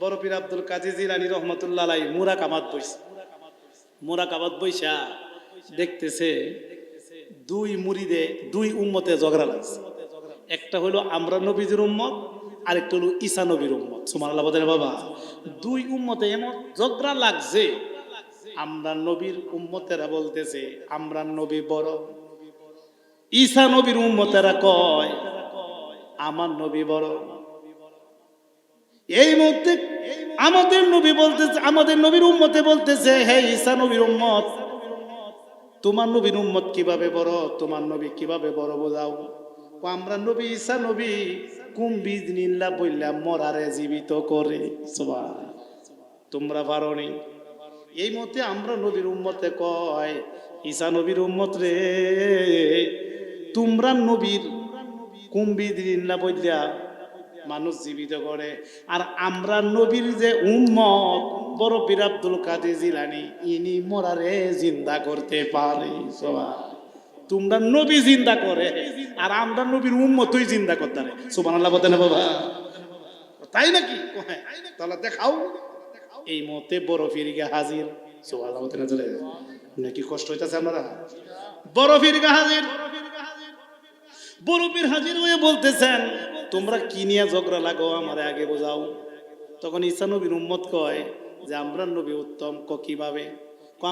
বড় পীর আব্দুল কাজী জিলানি রহমতুল্লাহ মুরা কামাত বইছে। মুরা কামাত বইসা দেখতেছে দুই মুরিদে, দুই উম্মতে ঝগড়া লাগছে। একটা হলো আমরা নবীজির উম্মত, আরেকটা হলো ঈসা নবীর উম্মত। সুমান আল্লাহ বাবা, দুই উম্মতে এমন ঝগড়া লাগছে, আমরা নবীর উম্মতেরা বলতেছে, আমরা নবী বড়। ঈসা নবীর উম্মতেরা কয়, আমার নবী বড়। এই মুহূর্তে আমাদের নবী বলতেছে, আমাদের নবীর উম্মতে বলতেছে, হে ঈসা নবীর উম্মত, তোমার নবীর উম্মত কীভাবে বড়, তোমার নবী কীভাবে বড় বোঝাও? আমরা নবী, ঈসা নবী কুম্বিজ নিল্লা বললাম মরারে জীবিত করে। তোমরা পারোনি। এই মতে আমরা নবীর উম্মতে কয়, ঈসা নবীর উম্মত রে, তোমরা নবীর কুম্বিজ নিল্লা বললা মানুষ জীবিত করে। আর আমরা নবীর যে উম্মত, বড় পীর আব্দুল কাদের জিলানি, ইনি মরারে জিন্দা করতে পারে সবাই তোমরা নবী জিন্দা করে, আর আমরা নবীর উম্মতই জিন্দা করতে পারে। সুবহানাল্লাহ বলতে না বাবা? তাই নাকি? তাহলে দেখাও। এই মতে বড় ফিরিকে হাজির। সুবহানাল্লাহ বলতে না চলে নাকি কষ্ট হইতাছে আপনারা? বড় ফিরিকে হাজির। বড় বরফের হাজির হয়ে বলতেছেন তোমরা কি নিয়ে ঝগড়া লাগো আমারে আগে বোঝাও। তখন ঈসা নবীর উম্মত কয় যে, আমরা নবী উত্তম, ক কীভাবে?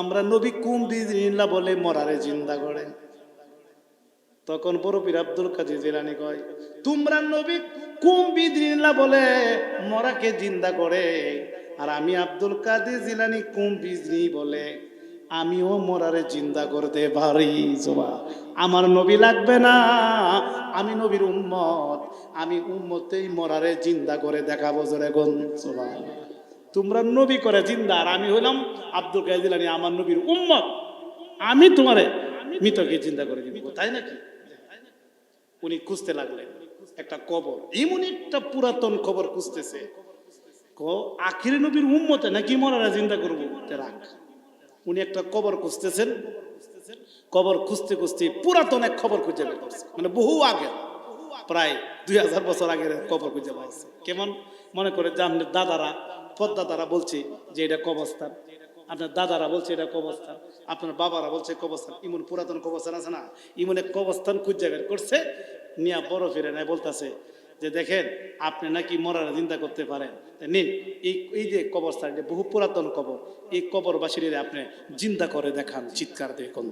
আমরা নবী কুম দিল্লা বলে মরারে জিন্দা করে। তখন বরফির আব্দুল কাজী জিলানি কয়, তোমরা নবী কুম বিদিল্লা বলে মরাকে জিন্দা করে, আর আমি আব্দুল কাদের জিলানি কুম বিজনি বলে। আমিও মরারে জিন্দা করতে পারি, জোবা। আমার নবী লাগবে না, আমি নবীর উম্মত, আমি উম্মতেই মরারে জিন্দা করে দেখাবো জোরে গন তোমরা নবী করে জিন্দা, আর আমি হইলাম আব্দুল কাদের জিলানি আমার নবীর উম্মত। আমি তোমারে মৃতকে চিন্তা করে দিব, তাই নাকি? উনি খুঁজতে লাগলেন, একটা কবর। এমন একটা পুরাতন খবর খুঁজতেছে। আখির নবীর উম্মতে নাকি মরারা চিন্তা করব? রাখ উনি একটা কবর খুঁজতেছেন। কবর খুঁজতে খুঁজতে পুরাতন এক খবর খুঁজে বের করছে। মানে বহু আগে, প্রায় দুই হাজার বছর আগের কবর খুঁজে পাচ্ছে কেমন? মনে করে যে আপনার দাদারা পদ্মাদারা বলছে যে এটা কবস্থান আপনার দাদারা বলছে এটা কবস্থান আপনার বাবারা বলছে কবস্থান ইমন পুরাতন কবস্থান আছে না? ইমন এক কবস্থান খুঁজে বের করছে, নিয়া বড় ফিরে নেয় বলতেছে যে দেখেন, আপনি নাকি মরার চিন্তা করতে পারেন। নিন, এই এই যে কবরস্থান, এটা বহু পুরাতন কবর। এই কবরবাসীর আপনি চিন্তা করে দেখান, চিৎকার দেখুন।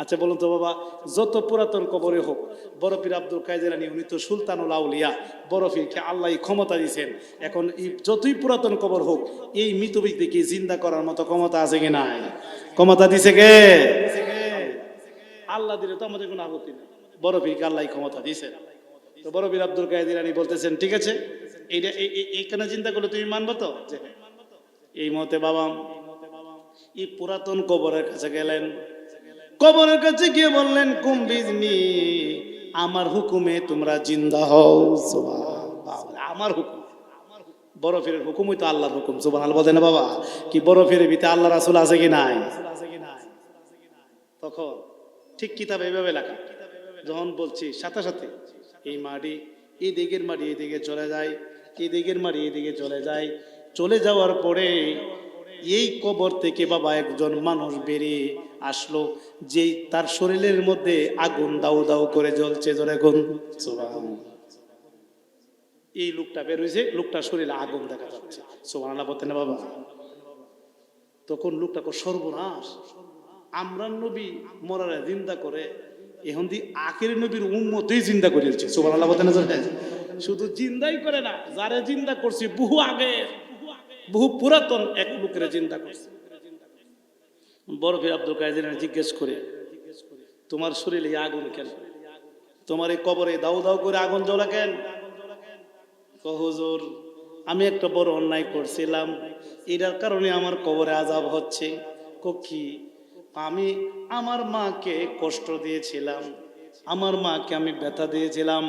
আচ্ছা বলুন তো বাবা, যত পুরাতন কবরে হোক বরফির আব্দুল কায়দারানি উনি তো সুলতানুল আউলিয়া বরফিরকে আল্লাহ ক্ষমতা দিয়েছেন। এখন এই যতই পুরাতন কবর হোক, এই মৃত ব্যক্তিকে জিন্দা করার মতো ক্ষমতা আছে কি নাই? ক্ষমতা দিছে কে? আল্লাহ দিলে তো আমাদের কোনো আপত্তি নেই। বরফিরকে আল্লাহ ক্ষমতা দিয়েছেন। তো বড় বীর আব্দুল কায়দির আলী বলতেছেন, ঠিক আছে, এইটা, এই- এই- এইখানে চিন্তা করলে তুমি মানবো তো? যে। এই মতে বাবা, এই পুরাতন কবরের কাছে গেলেন। কবরের কাছে গিয়ে বললেন কুম্বিজনি আমার হুকুমে তোমরা জিন্দা হও। আমার হুকুম। বড় ফিরের হুকুমই তো আল্লাহর হুকুম আল্লাহ বলতেন না বাবা? কি বড় ফিরে ভিতরে আল্লাহ রাসুল আছে কি নাই? তখন ঠিক কিতাবে এভাবে লেখা, যখন বলছি সাথে সাথে এই মাটি, এই দিকের মাটি এদিকে চলে যায়, এই দিকের মাটি এদিকে চলে যায়। চলে যাওয়ার পরে এই কবর থেকে বাবা একজন মানুষ বেরিয়ে আসলো, যেই তার শরীরের মধ্যে আগুন দাউ দাউ করে জ্বলছে জোরে গুন এই লোকটা বের হয়েছে, লোকটার শরীরে আগুন দেখা যাচ্ছে। সোমান বলতেন না বাবা। তখন লোকটা সর্বনাশ আমরা নবী মরারে জিন্দা করে এখন দি আখের নবীর উম্মতেই জিন্দা করেছে সুবান আল্লাহ বলতেন না শুধু জিন্দাই করে না, যারে জিন্দা করছে বহু আগে, বহু পুরাতন এক লোকের জিন্দা করছে। বড় ফির আব্দুল কাদের জিজ্ঞেস করে, তোমার শরীরে আগুন কেন? তোমার এই কবরে দাউ দাউ করে আগুন জ্বলা কেন? ক হুজুর, আমি একটা বড় অন্যায় করছিলাম, এটার কারণে আমার কবরে আজাব হচ্ছে। কি? আমি আমার মাকে কষ্ট দিয়েছিলাম। আমার মাকে আমি ব্যথা দিয়েছিলাম।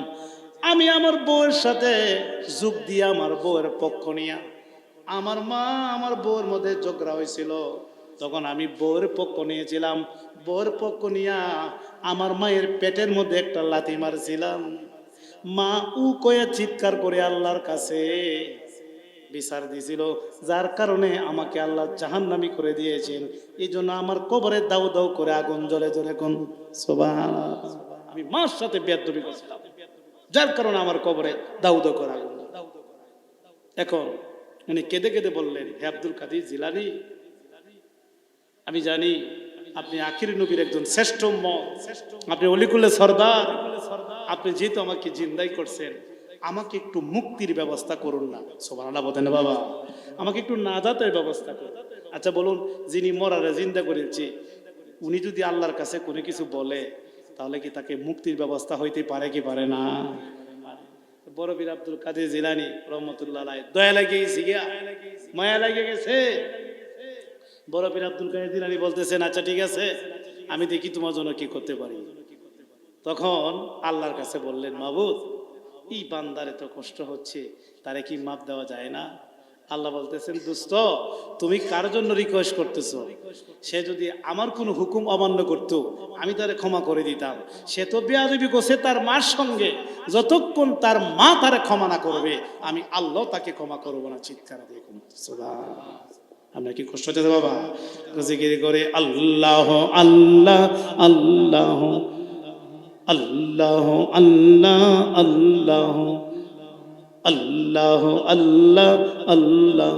আমি আমার বউয়ের সাথে যোগ দিয়ে আমার বউয়ের পক্ষ নিয়ে। আমার মা আমার বউয়ের মধ্যে ঝগড়া হয়েছিল। তখন আমি বউয়ের পক্ষ নিয়েছিলাম। বউয়ের পক্ষ নিয়ে আমার মায়ের পেটের মধ্যে একটা লাথি মারছিলাম। মা উ কয়ে চিৎকার করে আল্লাহর কাছে বিচার দিয়েছিল, যার কারণে আমাকে আল্লাহ জাহান্নামি করে দিয়েছেন। এই জন্য আমার কবরে দাউ দাউ করে আগুন জ্বলে জ্বলে কোন আমি মার সাথে বেদবি করছিলাম, যার কারণে আমার কবরে দাউ দাউ করে আগুন। এখন উনি কেঁদে কেঁদে বললেন, হে আব্দুল কাদির জিলানি, আমি জানি আপনি আখির নবীর একজন শ্রেষ্ঠ মত আপনি অলিকুল্লে সর্দার। আপনি যেহেতু আমাকে জিন্দাই করছেন আমাকে একটু মুক্তির ব্যবস্থা করুন না। সোমানা বলেন বাবা। আমাকে একটু নাজাতের ব্যবস্থা করুন। আচ্ছা বলুন, যিনি মরারে জিন্দা করেছি, উনি যদি আল্লাহর কাছে কোনো কিছু বলে, তাহলে কি তাকে মুক্তির ব্যবস্থা হইতে পারে কি পারে না? বড় আব্দুল কাদের জিলানি, রহমতুল্লাহ দয়া লাগিয়ে গেছি গিয়া, মায়া লাগিয়ে গেছে। বড় আব্দুল কাদের জিলানি বলতেছেন আচ্ছা ঠিক আছে, আমি দেখি তোমার জন্য কি করতে পারি। তখন আল্লাহর কাছে বললেন, মাবুদ এই বান্দার এত কষ্ট হচ্ছে, তারে কি মাপ দেওয়া যায় না? আল্লাহ বলতেছেন দুস্থ তুমি কার জন্য রিকোয়েস্ট করতেছো? সে যদি আমার কোনো হুকুম অমান্য করত, আমি তারে ক্ষমা করে দিতাম। সে তো বেয়াদবি করছে তার মার সঙ্গে। যতক্ষণ তার মা তারে ক্ষমা না করবে, আমি আল্লাহ তাকে ক্ষমা করব না। চিৎকার দিয়ে আমরা কি কষ্ট হচ্ছে বাবা? করে আল্লাহ আল্লাহ আল্লাহ। আল্লাহ আল্লাহ আল্লাহ আল্লাহ আল্লাহ আল্লাহ।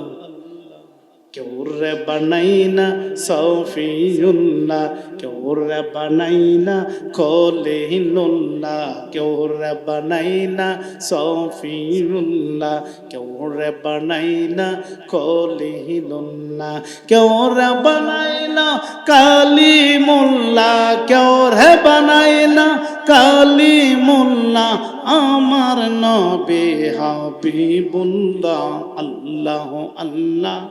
কেউরে বানাইনা সফিউল্লাহ কেউরে বানাইনা কলিলুল্লাহ কেউরে বানাইনা সফিউল্লাহ কেউরে বানাইনা কলিলুল্লাহ কেউরে বানাইনা কালিমুল্লাহ কেউরে বানাইনা কালিমুল্লাহ, আমার নবী হাবিবুল্লাহ, আল্লাহ আল্লাহ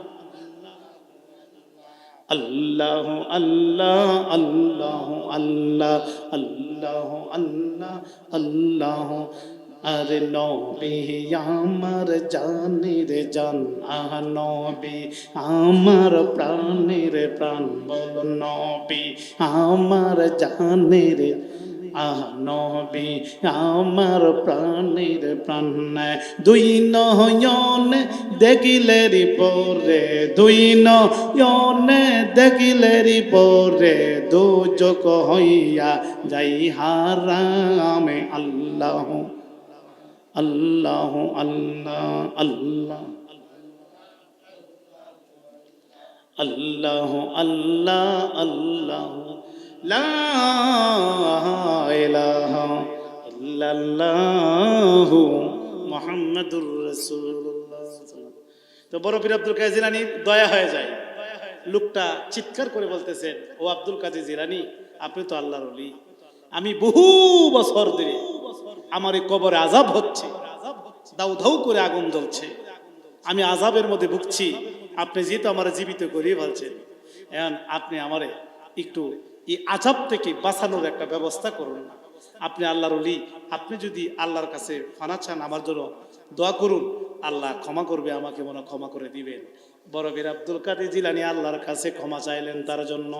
আল্লাহ আল্লাহ আল্লাহ আল্লাহ আল্লাহ আল্লাহ আল্লাহ, আরে নবী আমার জানির জান, আহ নবী আমার প্রাণের প্রাণ, বল নবী আমার জানের আনবি আমার প্রাণীর প্রাণ। দুই নয়ন দেখিলে রি পরে দুই নয়ন দেখিলে রি পরে দু যোগ হইয়া যাই হারামে। আল্লাহ আল্লাহ আল্লাহ আল্লাহ আল্লাহ আল্লাহ আল্লাহ। মুহাম্মাদুর রাসূলুল্লাহ। তো বড় পীর আব্দুল কাদের জিলানী দয়া হয়ে যায়। লোকটা চিৎকার করে বলতেছেন, ও আব্দুল কাদের জিলানী, আপনি তো আল্লাহর ওলি। আমি বহু বছর ধরে আমার এই কবরে আজাব হচ্ছে। দাউ ধাউ করে আগুন জ্বলছে। আমি আজাবের মধ্যে ভুগছি। আপনি যেহেতু আমার জীবিত করিয়ে ফেলছেন, এখন আপনি আমারে একটু এই আজাব থেকে বাঁচানোর একটা ব্যবস্থা করুন। না আপনি আল্লাহর অলি আপনি যদি আল্লাহর কাছে ফানা চান আমার জন্য, দোয়া করুন। আল্লাহ ক্ষমা করবে, আমাকে মনে ক্ষমা করে দিবেন। বড় বীর আব্দুল কাদের জিলানি আল্লাহর কাছে ক্ষমা চাইলেন তার জন্য।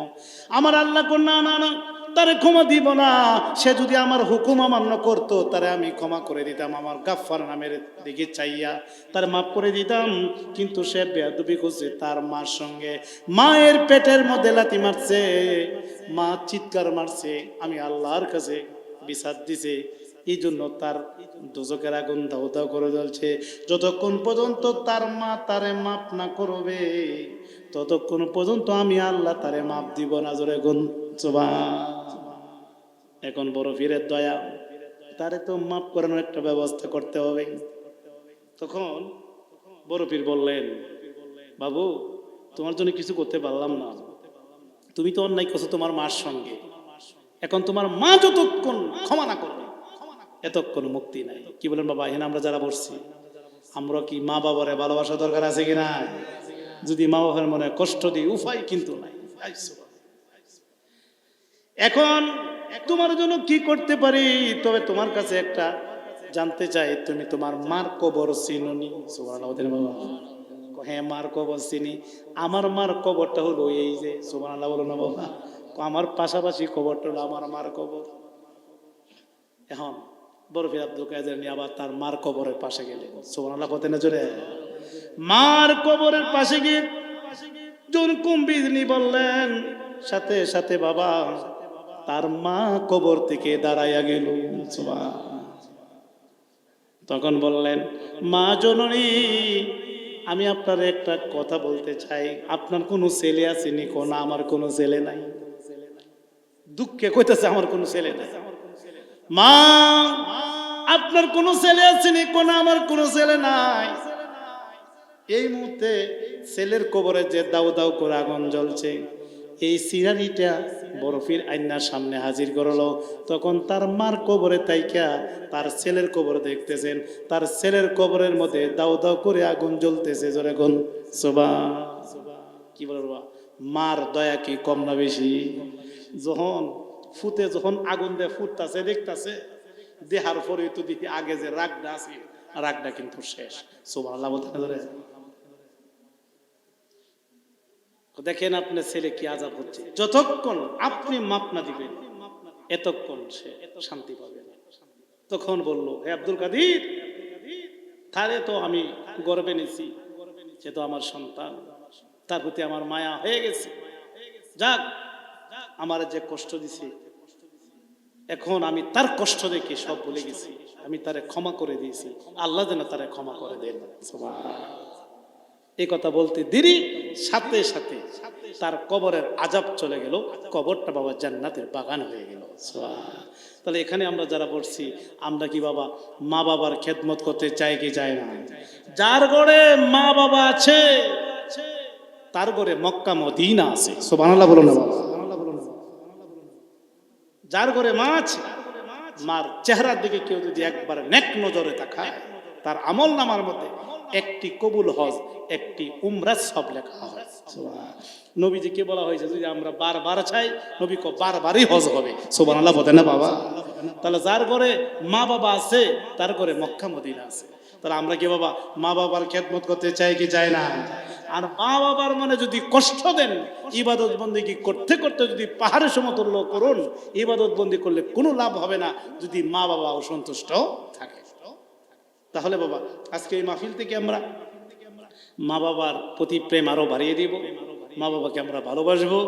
আমার আল্লাহ কোন না না না তারে ক্ষমা দিব না। সে যদি আমার হুকুম অমান্য করতো, তারে আমি ক্ষমা করে দিতাম। আমার গাফফার নামের দিকে চাইয়া তার মাফ করে দিতাম। কিন্তু সে বেয়াদবি করছে তার মার সঙ্গে। মায়ের পেটের মধ্যে লাতি মারছে। মা চিৎকার মারছে। আমি আল্লাহর কাছে বিচার দিছে। এই জন্য তার দোজকের আগুন দাও দাও করে জ্বলছে। যতক্ষণ পর্যন্ত তার মা তারে মাপ না করবে, ততক্ষণ পর্যন্ত আমি আল্লাহ তারে মাপ দিব না। জোরে গুন এখন বড় ফিরের দয়া, তারে তো মাপ করানোর একটা ব্যবস্থা করতে হবে। তখন বড় পীর বললেন, বাবু, তোমার জন্য কিছু করতে পারলাম না। তুমি তো অন্যায় করছ তোমার মার সঙ্গে। এখন তোমার মা যতক্ষণ ক্ষমা না করবে, এতক্ষণ মুক্তি নাই। কি বলেন বাবা, এখানে আমরা যারা বসছি, আমরা কি মা বাবারে ভালোবাসা দরকার আছে কি না? যদি মা বাবার মনে কষ্ট দিই, উপায় কিন্তু নাই। এখন তোমার জন্য কি করতে পারি? তবে তোমার কাছে একটা জানতে চাই, তুমি তোমার মার কবর চিনুনি? হ্যাঁ মার কবর চিনি। আমার মার কবরটা হলো এই যে, সুবহানাল্লাহ বলো না বাবা আমার পাশাপাশি কবরটা হলো আমার মার কবর। এখন বরফি আব্দুল কাদের নিয়ে আবার তার মার কবরের পাশে গেলে। সুবহানাল্লাহ কত না জোরে? মার কবরের পাশে গিয়ে যখন কুম্বিজনি বললেন, সাথে সাথে বাবা তার মা কবর থেকে দাঁড়াইয়া গেল। তখন বললেন, মা জননী, আমি আপনার একটা কথা বলতে চাই। আপনার কোনো ছেলে আছে নি? কোন আমার কোনো ছেলে নাই। দুঃখে কইতেছে, আমার কোনো ছেলে নাই। মা, আপনার কোনো ছেলে আছে নি? কোন আমার কোনো ছেলে নাই। এই মুহূর্তে ছেলের কবরে যে দাউ দাউ করে আগুন জ্বলছে। এই সিরারিটা বরফির আইনার সামনে হাজির করল। তখন তার মার কবরে তাইকা তার ছেলের কবর দেখতেছেন। তার ছেলের কবরের মধ্যে দাউ দাউ করে আগুন জ্বলতেছে জোরে গুন সোবা কি বলে মার দয়া কি কম না বেশি? যখন ফুতে যখন আগুন দিয়ে ফুটতাছে, দেখতাছে দেহার পরে তো দেখি আগে যে রাগটা আছে, রাগটা কিন্তু শেষ। সোবা আল্লাহ বলতে ধরে দেখেন আপনার ছেলে কি আজাব হচ্ছে। যতক্ষণ আপনি মাপ না দিবেন, এতক্ষণ সে শান্তি পাবে। তখন বলল, হে আব্দুল কাদির, তারে তো আমি গর্বে নিছি। সে তো আমার সন্তান। তার প্রতি আমার মায়া হয়ে গেছে। যাক, আমার যে কষ্ট দিছে, এখন আমি তার কষ্ট দেখে সব ভুলে গেছি। আমি তারে ক্ষমা করে দিয়েছি। আল্লাহ যেন তারে ক্ষমা করে দেন। এই কথা বলতে দেরি। সাথে সাথে তার কবরের আজাব চলে গেল। কবরটা বাবা জান্নাতের বাগান হয়ে গেল। তাহলে এখানে আমরা যারা বসছি আমরা কি বাবা মা বাবার খেদমত করতে চাই কি চাই না? যার গড়ে মা বাবা আছে, তার গড়ে মক্কা মদিনা আছে। সুবহানাল্লাহ বলুন না যার ঘরে মা আছে, মার চেহারার দিকে কেউ যদি একবার নেক নজরে তাকায়, তার আমল নামার মধ্যে একটি কবুল হজ একটি উমরা সব লেখা হয়। নবীজিকে বলা হয়েছে যদি আমরা বারবার চাই নবী কো বারবারই হজ হবে। সোবান আল্লাহ বলে না বাবা? তাহলে যার ঘরে মা বাবা আছে তার ঘরে মক্কা মদিনা আছে। তাহলে আমরা কি বাবা মা বাবার খেদমত করতে চাই কি চাই না? আর মা বাবার মনে যদি কষ্ট দেন ইবাদত বন্দি কি করতে করতে যদি পাহাড়ের সমতুল্য করুন ইবাদত বন্দি করলে কোনো লাভ হবে না যদি মা বাবা অসন্তুষ্ট থাকে। তাহলে বাবা আজকে এই মাহফিল থেকে আমরা মা বাবার প্রতি প্রেম আরও বাড়িয়ে দিব। মা বাবাকে আমরা ভালোবাসবো।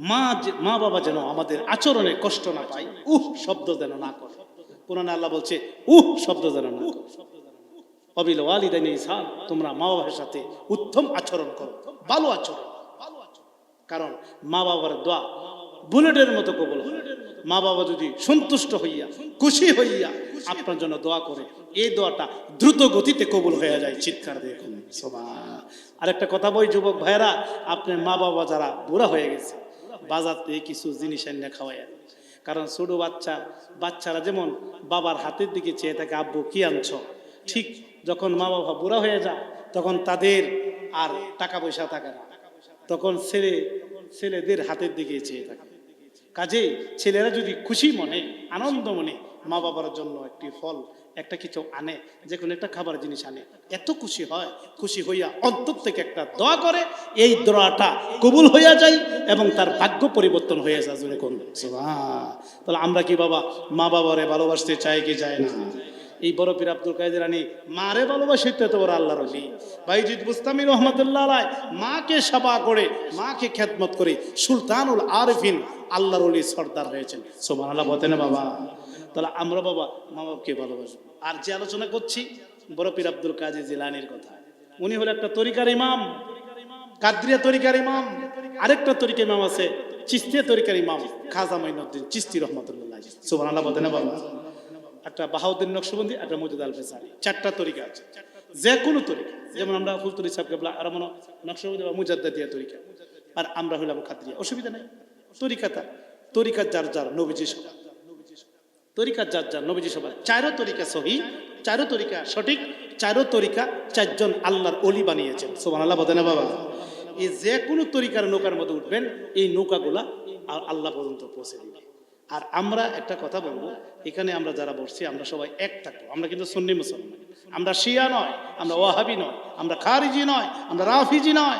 মা মা বাবা যেন আমাদের আচরণে কষ্ট না পায়, উহ, শব্দ যেন না করে। কোরআনে আল্লাহ বলছে, উহ, শব্দ যেন না অবিল ওয়ালিদাইনি ইসান, তোমরা মা বাবার সাথে উত্তম আচরণ করো, ভালো আচরণ। কারণ মা বাবার দোয়া বুলেটের মতো কবল মা বাবা যদি সন্তুষ্ট হইয়া, খুশি হইয়া আপনার জন্য দোয়া করে। এই দোয়াটা দ্রুত গতিতে কবুল হয়ে যায়। চিৎকার দিয়ে কবুল। সুবহান। আরেকটা কথা বই যুবক ভাইয়েরা, আপনার মা বাবা যারা বুড়া হয়ে গেছে, বাজার থেকে কিছু জিনিস এনে খাওয়ায়। কারণ ছোট বাচ্চা, বাচ্চারা যেমন বাবার হাতের দিকে চেয়ে থাকে, আব্বু, কি আনছ? ঠিক যখন মা বাবা বুড়া হয়ে যায়, তখন তাদের আর টাকা পয়সা থাকে না। তখন ছেলে, ছেলেদের হাতের দিকে চেয়ে থাকে। কাজে ছেলেরা যদি খুশি মনে, আনন্দ মনে, মা বাবার জন্য একটি ফল, একটা কিছু আনে, যে কোনো একটা খাবার জিনিস আনে, এত খুশি হয়, খুশি হইয়া অন্তর থেকে একটা দোয়া করে, এই দোয়াটা কবুল হইয়া যায় এবং তার ভাগ্য পরিবর্তন হয়ে যায়। তাহলে আমরা কি বাবা, মা বাবারে ভালোবাসতে চাই কি যায় না? এই বড় পীর আব্দুল কাদের আনি মারে ভালোবাসি তো বড় আল্লাহর অলি বাইজিদ বুস্তামি রহমতুল্লাহ মাকে সেবা করে, মাকে খ্যাতমত করে সুলতানুল আরফিন আল্লাহর অলি সর্দার হয়েছেন। সোমান আল্লাহ বলতেন বাবা? তাহলে আমরা বাবা মা বাবাকে ভালোবাসবো। আর যে আলোচনা করছি, বড় পীর আব্দুল কাজী জিলানির কথা, উনি হলো একটা তরিকার ইমাম, কাদ্রিয়া তরিকার ইমাম, আরেকটা তরিকা ইমাম আছে, চিস্তিয়া তরিকার ইমাম, খাজা মাইনুদ্দিন চিস্তি রহমতুল্লাহ সোমান আল্লাহ বলতেন বাবা? একটা বাহাউদ্দিন নকশবন্দি, একটা মজুদ আল ফেসারি চারটা তরিকা আছে। যে কোনো তরিকা। যেমন আমরা ফুলতুরি সাহেব কেবলা আর মনে নকশবন্দি বা মুজাদ্দাদিয়া তরিকা। আর আমরা হইলাম খাদ্রিয়া। অসুবিধা নাই। তরিকাটা তরিকা যার যার, নবীজি সভা তরিকা যার যার, নবীজি সভা চারো তরিকা সহি, চারো তরিকা সঠিক, চারো তরিকা চারজন আল্লাহর অলি বানিয়েছেন। সোমান আল্লাহ বদেনা বাবা। এই যে কোনো তরিকার নৌকার মধ্যে উঠবেন, এই নৌকাগুলা আল্লাহ পর্যন্ত পৌঁছে দিবে। আর আমরা একটা কথা বলব, এখানে আমরা যারা বসছি, আমরা সবাই এক থাকব। আমরা কিন্তু সুন্নি মুসলমান। আমরা শিয়া নয়, আমরা ওয়াহাবি নয়, আমরা খারিজি নয়, আমরা রাফিজি নয়।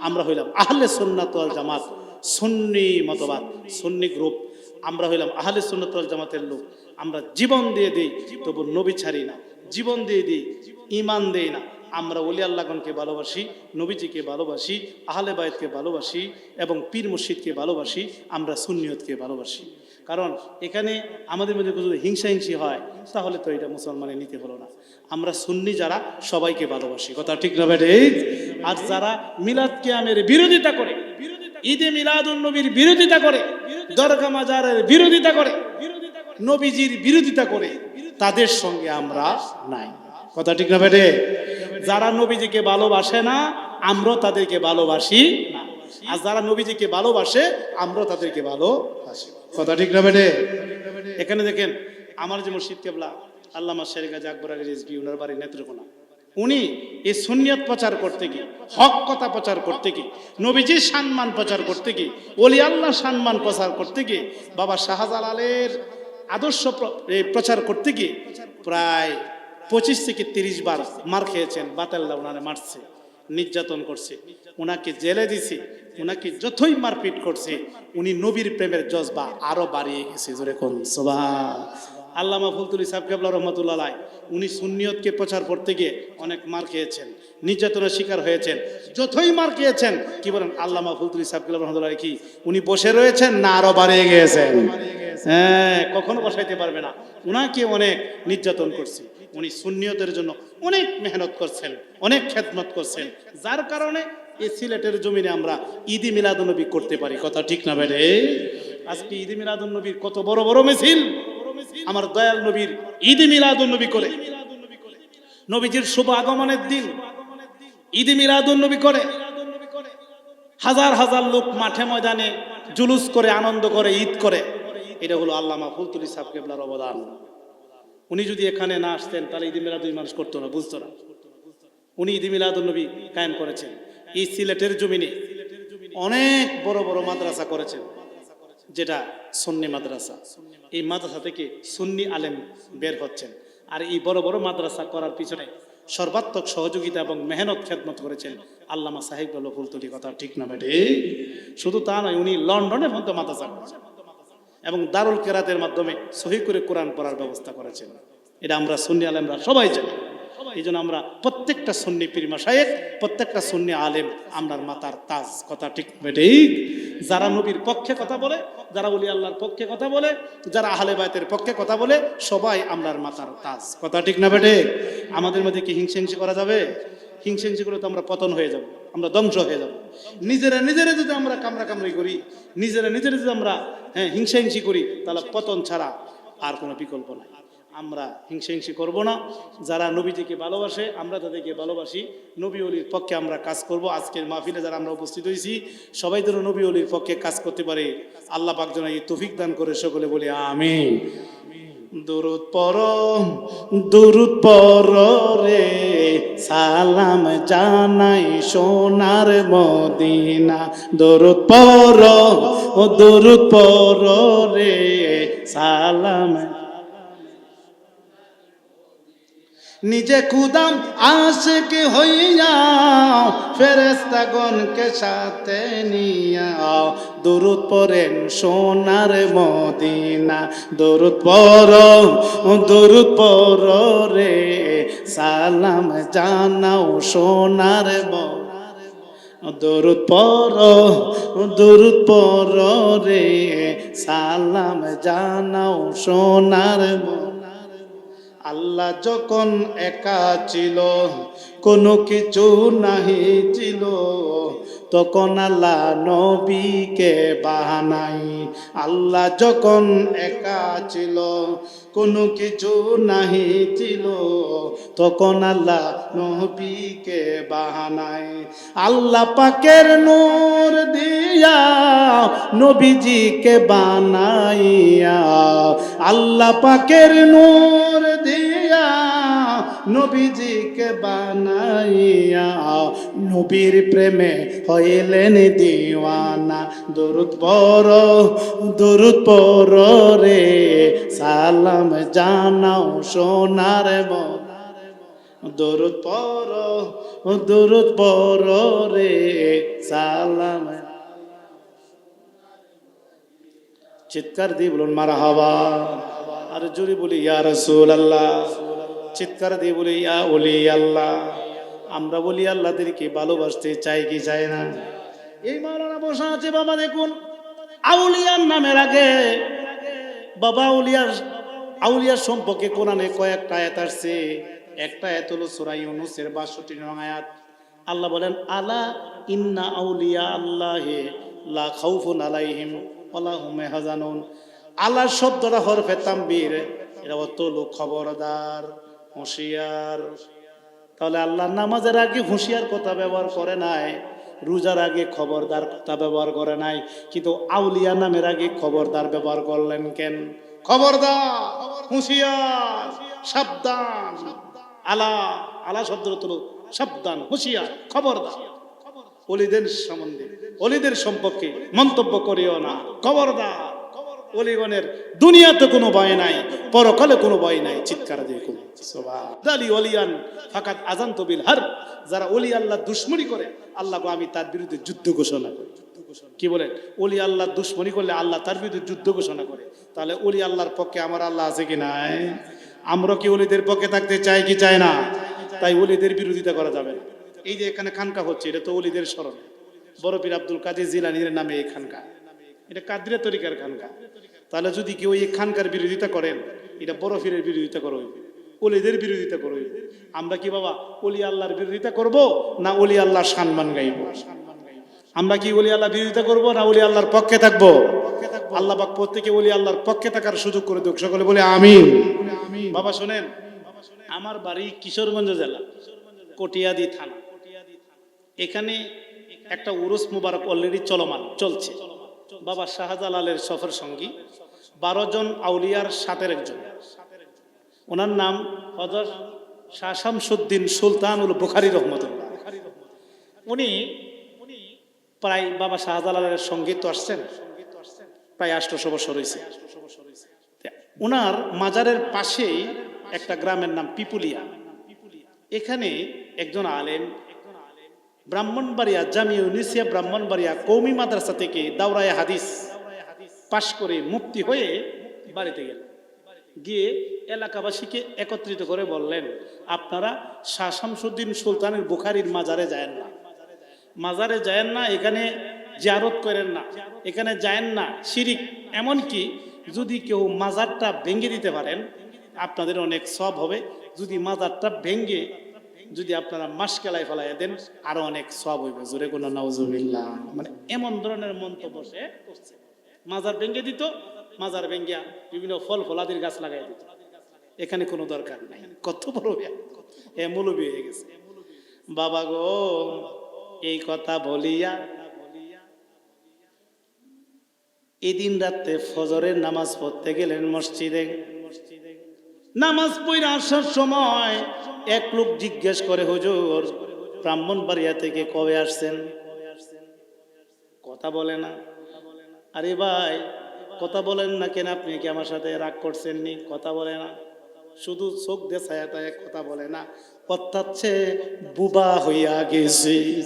আমরা হইলাম আহলে সুন্নাত জামাত, সুন্নি মতবাদ, সুন্নি গ্রুপ। আমরা হইলাম আহলে সুন্নাত জামাতের লোক। আমরা জীবন দিয়ে দিই, তবু নবী ছাড়ি না। জীবন দিয়ে দিই ইমান দেই না। আমরা অলি আল্লাহগণকে ভালোবাসি, নবীজিকে ভালোবাসি, আহলে বায়তকে ভালোবাসি এবং পীর মুর্শিদকে ভালোবাসি, আমরা সুন্নিয়তকে ভালোবাসি। কারণ এখানে আমাদের মধ্যে যদি হিংসা হিংসি হয়, তাহলে তো এটা মুসলমানের নিতে হলো না। আমরা সুন্নি যারা, সবাইকে ভালোবাসি। কথা ঠিক না বেটে আর যারা মিলাদ কিয়ামের বিরোধিতা করে, ঈদে মিলাদ নবীর বিরোধিতা করে, দরগা মাজারের বিরোধিতা করে, নবীজির বিরোধিতা করে, তাদের সঙ্গে আমরা নাই। কথা ঠিক না বেটে যারা নবীজিকে ভালোবাসে না, আমরাও তাদেরকে ভালোবাসি না। আর যারা নবীজিকে ভালোবাসে, আমরাও তাদেরকে ভালোবাসি কথা ঠিক না বেটে এখানে দেখেন, আমার যে মুর্শিদ কেবলা, আল্লামা শের গাজী আকবর আলী রিজভি উনার বাড়ি নেত্রকোনা। উনি এই সুনিয়ত প্রচার করতে গিয়ে, হক কথা প্রচার করতে গিয়ে, নবীজির সম্মান প্রচার করতে গিয়ে অলি আল্লাহ সম্মান প্রচার করতে গিয়ে, বাবা শাহজালালের আদর্শ প্র- প্রচার করতে গিয়ে, প্রায় পঁচিশ থেকে তিরিশ বার মার খেয়েছেন বাতাল্লা ওনারে মারছে। নির্যাতন করছে। ওনাকে জেলে দিছে ওনাকে যতই মারপিট করছে, উনি নবীর প্রেমের জজবা আরও বাড়িয়ে গেছে, জোরে কোন সোভা আল্লামা ফুলতুলি সাহেব কেবলা রহমতুল্লাহ উনি সুন্নিয়তকে প্রচার করতে গিয়ে অনেক মার খেয়েছেন, নির্যাতনের শিকার হয়েছেন। যতই মার খেয়েছেন, কি বলেন, আল্লামা ফুলতুলি কেবলা রহমতুল্লাহ কি উনি বসে রয়েছেন না আরও বাড়িয়ে গিয়েছেন হ্যাঁ কখনো বসাইতে পারবে না। উনাকে অনেক নির্যাতন করছে। উনি সুন্নিয়তের জন্য অনেক মেহনত করছেন, অনেক খেদমত করছেন। যার কারণে এই সিলেটের জমিনে আমরা ঈদি মিলাদুন্নবী করতে পারি। কথা ঠিক না বেড়ে? আজকে ঈদি মিলাদুন্নবীর কত বড় বড় মিছিল। আমার দয়াল নবীর ঈদি মিলাদুন্নবী করে। নবীজির শুভ আগমনের দিন ঈদি মিলাদুন্নবী করে। হাজার হাজার লোক মাঠে ময়দানে জুলুস করে, আনন্দ করে, ঈদ করে। এটা হলো আল্লামা ফুলতুলি সাহেব কেবলার অবদান। উনি যদি এখানে না আসতেন, তাহলে ঈদ মিলাদ মানুষ করতো না, বুঝতো না। উনি ঈদ নবী কায়েম করেছেন। এই সিলেটের জমিনে অনেক বড় বড় মাদ্রাসা করেছেন, যেটা সুন্নি মাদ্রাসা। এই মাদ্রাসা থেকে সুন্নি আলেম বের হচ্ছেন। আর এই বড় বড় মাদ্রাসা করার পিছনে সর্বাত্মক সহযোগিতা এবং মেহনত, খেদমত করেছেন আল্লামা সাহেব বলো ফুলতুলি কথা, ঠিক না বেটে শুধু তা নয়, উনি লন্ডনের মধ্যে মাদ্রাসা করেছেন। এবং দারুল কেরাতের মাধ্যমে সহি করে কোরআন পড়ার ব্যবস্থা করেছেন। এটা আমরা সুন্নি আলেমরা সবাই জানি। এই জন্য আমরা প্রত্যেকটা সুন্নি পীরমা সাহেব প্রত্যেকটা সুন্নি আলেম আমরার মাতার তাজ কথা ঠিক ঠিক। যারা নবীর পক্ষে কথা বলে, যারা উলি আল্লাহর পক্ষে কথা বলে, যারা আহলে বায়তের পক্ষে কথা বলে, সবাই আমরার মাতার তাজ কথা ঠিক না বেটে আমাদের মধ্যে কি হিংসেংসি করা যাবে? হিংসেংসি করে তো আমরা পতন হয়ে যাব আমরা ধ্বংস হয়ে যাব। নিজেরা নিজেরা যদি আমরা কামড়া কামড়ি করি নিজেরা নিজেরা যদি আমরা হ্যাঁ হিংসাহিংসি করি তাহলে পতন ছাড়া আর কোনো বিকল্প নাই। আমরা হিংসাহিংসি করব না। যারা নবীজিকে ভালোবাসে আমরা তাদেরকে ভালোবাসি। নবী অলির পক্ষে আমরা কাজ করব। আজকের মাহফিলে যারা আমরা উপস্থিত হয়েছি সবাই যেন নবী অলির পক্ষে কাজ করতে পারে। আল্লাহ পাক যেন এই তৌফিক দান করে সকলে বলি আমি দুরুদ পর দুরুদ পর রে। সালাম জানাই সোনার মদিনা। দুরুদ পর ও দুরুদ পর রে। সালাম। নিজে খুদাম আশিক হইয়া ফেরেস্তাগণকে সাথে নিয়া দূরত পড়েন সোনার মদিনা। দূরত পর দূরত পর রে। সালাম জানাও সোনার ব দরুদ পর দরুদ পর রে। সালাম জানাও সোনার আল্লাহ যখন একা ছিল, কোনো কিছু নাহি ছিল। তখন আল্লাহ নবীকে বাহানাই। আল্লাহ যখন একা ছিল, কোনো কিছু নাহি ছিল, তখন আল্লাহ নবীকে বাহানাই। আল্লাহ পাকের নূর দিয়া নবীজিকে বানাইয়া, আল্লাহ পাকের নূর দিয়া নবীজিকে বানাইয়া, নবীর প্রেমে হইলেন দিওয়ানা। দরুদ পর দরুদ পর রে, সালাম জানাও সোনার দরুদ পর দরুদ পর রে, সালাম চিৎকার দিয়ে বলুন মারা হাওয়া আর জোরে বলি, ইয়া রসুল আল্লাহ চিৎকার দিয়ে বলি, ইয়া ওলি আল্লাহ। আমরা বলি, আল্লাহদেরকে ভালোবাসতে চাই কি চাই না? এই মাওলানা বসা আছে বাবা দেখুন, আউলিয়ার নামের আগে। বাবা আউলিয়ার আউলিয়ার সম্পর্কে কোরআনে কয়েকটা আয়াত আসছে। একটা আয়াত হলো সূরা ইউনূসের 62 নং আয়াত। আল্লাহ বলেন, আলা ইন্না আউলিয়া আল্লাহে লা খাউফুন আলাইহিম ওয়ালা হুম ইয়াহজানুন আল্লাহ শব্দটা হরফে তামবীর এটা অর্থ হলো খবরদার। হুঁশিয়ার। তাহলে আল্লাহ নামাজের আগে হুঁশিয়ার কথা ব্যবহার করে নাই, রোজার আগে খবরদার কথা ব্যবহার করে নাই, কিন্তু আউলিয়া নামের আগে খবরদার ব্যবহার করলেন কেন? খবরদার, হুঁশিয়ার, সাবধান, আলা আলা শব্দ তুলো সাবধান, হুঁশিয়ার, খবরদার। অলিদের সম্বন্ধে, অলিদের সম্পর্কে মন্তব্য করিও না। খবরদার অলিগণের দুনিয়াতে কোনো ভয় নাই, পরকালে কোনো ভয় নাই, চিৎকার দিয়ে খুব দালি অলিয়ান ফাকাত আজান তবিল হার যারা অলি আল্লাহ দুশ্মনী করে, আল্লাহ আমি তার বিরুদ্ধে যুদ্ধ ঘোষণা করি। কি বলেন? অলি আল্লাহ দুশ্মনী করলে আল্লাহ তার বিরুদ্ধে যুদ্ধ ঘোষণা করে। তাহলে অলি আল্লাহর পক্ষে আমার আল্লাহ আছে কি নাই? আমরা কি অলিদের পক্ষে থাকতে চাই কি চাই না? তাই অলিদের বিরোধিতা করা যাবে না। এই যে এখানে খানকা হচ্ছে, এটা তো অলিদের স্মরণ। বড় পীর আব্দুল কাদের জিলানির নামে এই খানকা। এটা কাদরিয়া তরিকার খানকা তাহলে যদি কেউ এই খানকার বিরোধিতা করেন, এটা বড় পীরের বিরোধিতা করো অলিদের বিরোধিতা করো আমরা কি বাবা অলি আল্লাহর বিরোধিতা করব না অলি আল্লাহর সম্মান গাইব? আমরা কি অলি আল্লাহ বিরোধিতা করব না অলি আল্লাহর পক্ষে থাকব? আল্লাহ পাক প্রত্যেকে অলি আল্লাহর পক্ষে থাকার সুযোগ করে দেখ সকলে বলে আমি বাবা শোনেন, আমার বাড়ি কিশোরগঞ্জ জেলা, কটিয়াদি থানা। এখানে একটা উরুস মুবারক অলরেডি চলমান, চলছে। বাবা শাহজালালের সফর সঙ্গী, বারো জন আউলিয়ার সাতের একজন। ওনার নাম হজর শাহ শামসুদ্দিন সুলতানুল বুখারি রহমতুল্লাহ। উনি প্রায় বাবা শাহজালালের সংগীত তো আসছেন, প্রায় আষ্টশো বছর হয়েছে ওনার মাজারের পাশেই একটা গ্রামের নাম পিপুলিয়া। এখানে একজন আলেম ব্রাহ্মণবাড়িয়া জামিয়া উনিসিয়া ব্রাহ্মণবাড়িয়া কৌমি মাদ্রাসা থেকে দাওরায় হাদিস পাশ করে মুক্তি হয়ে বাড়িতে গেলেন গিয়ে এলাকাবাসীকে একত্রিত করে বললেন, আপনারা শাহ শামসুদ্দিন সুলতানের বুখারির মাজারে যায়েন না। মাজারে যায়েন না, এখানে জারত করেন না। এখানে যায়েন না, শিরিক। এমনকি যদি কেউ মাজারটা ভেঙে দিতে পারেন, আপনাদের অনেক সব হবে। যদি মাজারটা ভেঙে যদি আপনারা মাসকেলায় ফেলাইয়া দেন, আরও অনেক সব হইবে। জোরে কোনো নাউজুবিল্লাহ। মানে এমন ধরনের মন্তব্য সে করছে। মাজার ভেঙে দিত, মাজার ভেঙ্গিয়া বিভিন্ন ফল ফলাদির গাছ লাগাই দিত। এখানে কোনো দরকার নাই। কত বড় এ মুলবি হয়ে গেছে। বাবা গো, এই কথা বলিয়া এদিন রাতে ফজরের নামাজ পড়তে গেলেন মসজিদে মসজিদে। নামাজ পড়ে আসার সময় এক লোক জিজ্ঞেস করে, হুজুর ব্রাহ্মণ ব্রাহ্মণবাড়িয়া থেকে কবে আসছেন? কথা বলে না। আরে ভাই, কথা বলেন না কেন? আপনি কি আমার সাথে রাগ করছেন নি কথা বলে না। শুধু চোখ দিয়ে ছায়া তায়া কথা বলে না। অর্থাৎ সে বুবা হইয়া গেছে।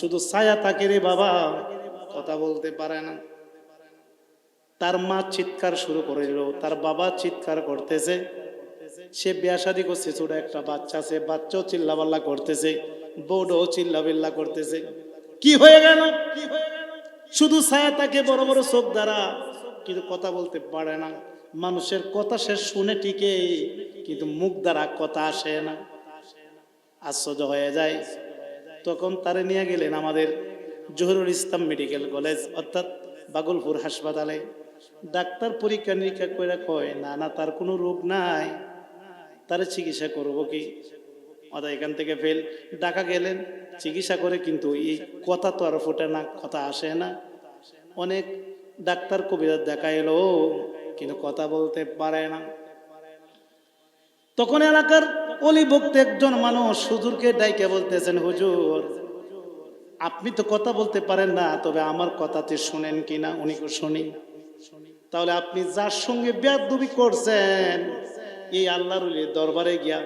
শুধু ছায়া তাকে রে বাবা, কথা বলতে পারে না। তার মা চিৎকার শুরু করে দিল, তার বাবা চিৎকার করতেছে। সে বিয়াশাদি করছে, ছোট একটা বাচ্চা সে বাচ্চাও চিল্লাবাল্লা করতেছে বউডও চিল্লাবিল্লা করতেছে। কি হয়ে গেল? কি হয়ে গেল শুধু ছায়া তাকে বড় বড় চোখ দ্বারা, কিন্তু কথা বলতে পারে না। মানুষের কথা সে শুনে টিকে কিন্তু মুখ দ্বারা কথা আসে না। আশ্চর্য হয়ে যায়। তখন তারে নিয়ে গেলেন আমাদের জহুরুল ইসলাম মেডিকেল কলেজ, অর্থাৎ বাগুলপুর হাসপাতালে। ডাক্তার পরীক্ষা নিরীক্ষা করে কয়, না না, তার কোনো রোগ নাই। তারে চিকিৎসা করব কি? অর্থাৎ এখান থেকে ফেল। ডাকা গেলেন, চিকিৎসা করে কিন্তু এই কথা তো আর ফোটে না, কথা আসে না। অনেক ডাক্তার কবিরাজ দেখা এলো কিন্তু কথা বলতে পারে না। তখন এলাকার অলিভুক্ত একজন মানুষ হুজুরকে ডাইকে বলতেছেন, হুজুর, আপনি তো কথা বলতে পারেন না, তবে আমার কথাতে শুনেন কিনা উনি শুনি? তাহলে আপনি যার সঙ্গে বেদবি করছেন, এই আল্লাহর ওলির দরবারে গিয়া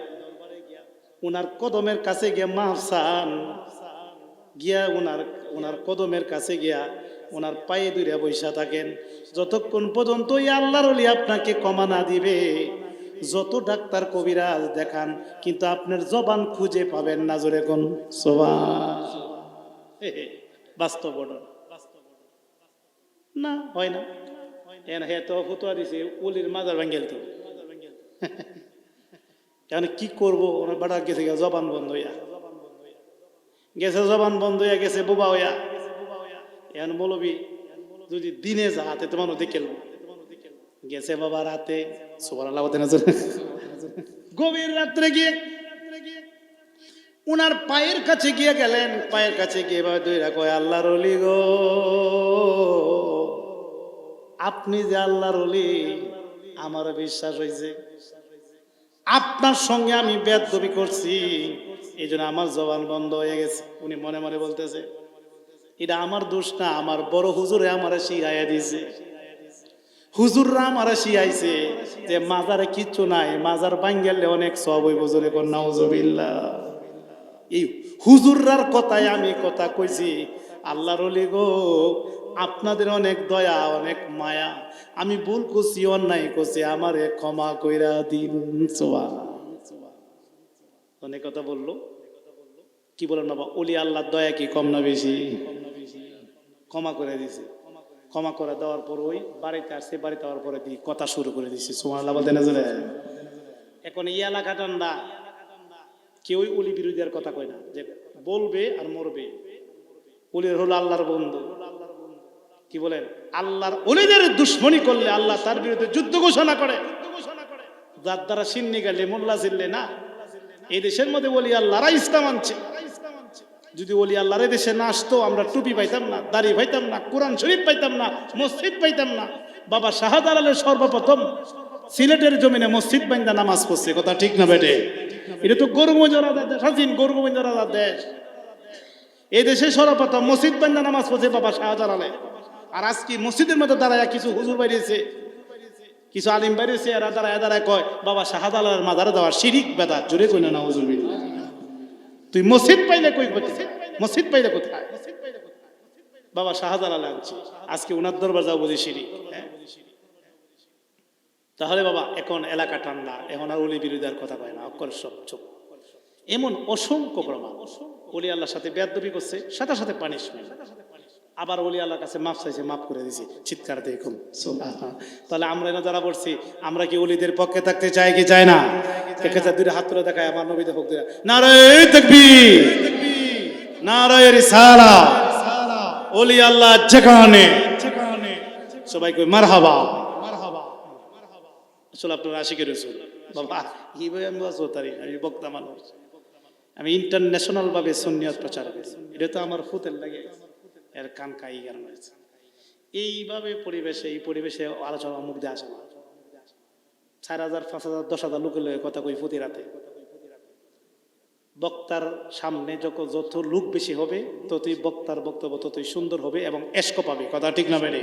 উনার কদমের কাছে গিয়া মাফ চান। গিয়া উনার উনার কদমের কাছে গিয়া ওনার পায়ে দূরে বৈশা থাকেন। যতক্ষণ পর্যন্ত এই আল্লাহর আপনাকে ক্ষমা না দিবে, যত ডাক্তার কবিরাজ দেখান, কিন্তু আপনার জবান খুঁজে পাবেন না জোরে কোন। বাস্তব না, হয় না। এন হে তো ফতুয়া দিছে উলির মাজার ভাঙ্গেল তো এখন কি করব ওনার বাড়া গেছে জবান বন্ধ হইয়া গেছে জবান বন্ধ হইয়া গেছে বোবা হইয়া এখন বলবি যদি দিনে যা হাতে তোমার দেখে গেছে বাবা রাতে সোবার আল্লাহ গভীর রাত্রে গিয়ে উনার পায়ের কাছে গিয়ে গেলেন পায়ের কাছে গিয়ে এবার দুই রাখো আল্লাহর অলি গো আপনি যে আল্লাহর অলি আমারও বিশ্বাস হয়েছে আপনার সঙ্গে আমি বেদবি করছি এই জন্য আমার জবান বন্ধ হয়ে গেছে। উনি মনে মনে বলতেছে, এটা আমার দোষ না, আমার বড় হুজুরে আমার শিখাইয়া দিয়েছে। হুজুররা আমার শিখাইছে যে মাজারে কিচ্ছু নাই, মাজার বাঙ্গেলে অনেক সব ওই হুজুরে কন্যা হুজুবিল্লা এই হুজুররার কথায় আমি কথা কইছি আল্লাহর গো, আপনাদের অনেক দয়া, অনেক মায়া। আমি ভুল করছি, অন্যায় করছি, আমারে ক্ষমা কইরা দিন অনেক কথা বলল। কি বলেন বাবা? অলি আল্লাহর দয়া কি কম না বেশি? ক্ষমা করে দিছে। ক্ষমা করে দেওয়ার পর ওই বাড়িতে আসছে, বাড়িতে যাওয়ার পরে দিয়ে কথা শুরু করে দিছে সোমান আল্লাহ বলতে না জোরে। এখন এই এলাকাটা না কেউই অলি বিরোধীর কথা কয় না, যে বলবে আর মরবে। অলির হলো আল্লাহর বন্ধু। কি বলেন? আল্লাহর অলিদের দুশ্মনী করলে আল্লাহ তার বিরুদ্ধে যুদ্ধ ঘোষণা করে। যার দ্বারা সিন্নি গেলে, মোল্লা জিল্লে না। এই দেশের মধ্যে বলি আল্লাহরা ইসলাম আনছে। যদি বলি আল্লাহর দেশে না আসতো, আমরা টুপি পাইতাম না, দাড়ি পাইতাম না, কোরআন শরীফ পাইতাম না, মসজিদ পাইতাম না। বাবা শাহজালালের সর্বপ্রথম সিলেটের জমিনে মসজিদ বাইন্দা নামাজ পড়ছে। কথা ঠিক না বেটে? এটা তো গরুগঞ্জ রাজার দেশ স্বাধীন গরুগঞ্জ রাজার দেশ। এই দেশে সর্বপ্রথম মসজিদ বাইন্দা নামাজ পড়ছে বাবা শাহজালালে আর আজকে মসজিদের মধ্যে দাঁড়ায় কিছু হুজুর বাইরেছে কিছু আলিম বাইরেছে এরা দাঁড়ায় দাঁড়ায় কয়, বাবা শাহজালালের মাদারে দেওয়া শিরিক বেদা, জোরে কই না, হুজুর তুই মসজিদ পাইলে কই করতে? মসজিদ পাইলে কোথায়? বাবা শাহজালাল আনছি। আজকে উনার দরবার যাও বুঝি সিঁড়ি হ্যাঁ? তাহলে বাবা, এখন এলাকা ঠান্ডা, এখন আর অলি বিরোধীর কথা কয় না অক্ষর সব চুপ। এমন অসংখ্য প্রমাণ। অলি আল্লাহর সাথে বেদবি করছে, সাথে সাথে পানিশমেন্ট আবার অলি আল্লাহর কাছে মাফ চাইছে, মাফ করে দিছি চিৎকার কম। তাহলে আমরা এনে যারা বলছি আমরা কি অলিদের পক্ষে থাকতে চাই কি চাই না? দুইটা হাত তুলে দেখায় আমার নবীদের হোক নারায় রিসালা। ওলি আল্লাহ যেখানে। সবাই কই, মারহাবা। আসলে আপনার আশিকের রসুল। বাবা কি ভাই আমি বাসতারি আমি বক্তা মানুষ। আমি ইন্টারন্যাশনাল ভাবে সুন্নিয়ত প্রচার করি এটা তো আমার ফুতের লাগে। এর কান কাই কারণ হয়েছে? এইভাবে পরিবেশে, এই পরিবেশে আলোচনা মুখ দিয়ে আসে চার হাজার, পাঁচ হাজার, দশ হাজার লোকের লগে কথা কই ফুতি রাতে। বক্তার সামনে যত যত লোক বেশি হবে, ততই বক্তার বক্তব্য ততই সুন্দর হবে এবং এস্ক পাবে। কথা ঠিক না বেড়ে